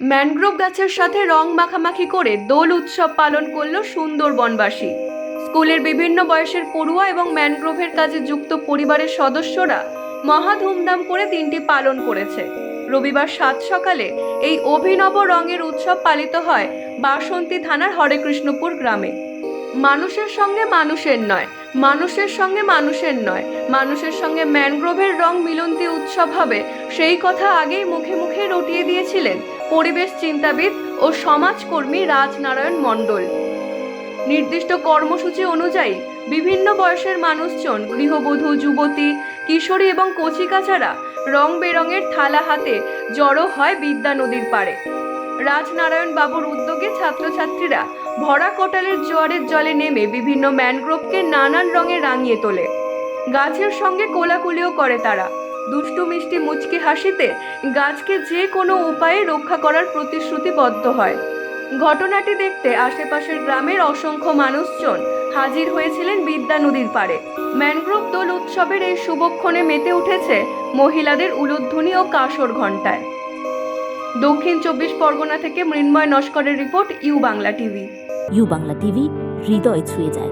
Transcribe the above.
Mangrove গাছের সাথে রং মাখামাখি করে দোল উৎসব পালন করল সুন্দরবনবাসী। স্কুলের বিভিন্ন বয়সের পড়ুয়া এবং ম্যানগ্রোভের কাজে যুক্ত পরিবারের সদস্যরা মহা ধুমধাম করে দিনটি পালন করেছে। রবিবার সাত সকালে এই অভিনব রঙের উৎসব পালিত হয় বাসন্তী থানার হরেকৃষ্ণপুর গ্রামে। মানুষের সঙ্গে মানুষের নয়, মানুষের সঙ্গে মানুষের নয়, মানুষের সঙ্গে ম্যানগ্রোভের রং মিলন্তি উৎসব হবে সেই কথা আগেই মুখে মুখে রটিয়ে দিয়েছিলেন পরিবেশ চিন্তাবিদ ও সমাজকর্মী রাজনারায়ণ মণ্ডল। নির্দিষ্ট কর্মসূচি অনুযায়ী বিভিন্ন বয়সের মানুষজন, গৃহবধূ, যুবতী, কিশোরী এবং কচিকাচারা রং বেরঙের থালা হাতে জড়ো হয় বিদ্যা নদীর পাড়ে। রাজনারায়ণ বাবুর উদ্যোগে ছাত্রছাত্রীরা ভরা কোটালের জোয়ারের জলে নেমে বিভিন্ন ম্যানগ্রোভকে নানান রঙে রাঙিয়ে তোলে। গাছের সঙ্গে কোলাকুলিও করে তারা। দুষ্টু মিষ্টি মুচকি হাসিতে গাছকে যে কোনো উপায়ে রক্ষা করার প্রতিশ্রুতিবদ্ধ হয়। ঘটনাটি দেখতে আশেপাশের গ্রামের অসংখ্য মানুষজন হাজির হয়েছিলেন বিদ্যা নদীর পাড়ে। ম্যানগ্রোভ দোল উৎসবের এই শুভক্ষণে মেতে উঠেছে মহিলাদের উলুধ্বনি ও কাসর ঘণ্টায়। দক্ষিণ চব্বিশ পরগনা থেকে Mrinmoy নস্করের report U Bangla TV. U Bangla TV, হৃদয় ছুঁয়ে যায়।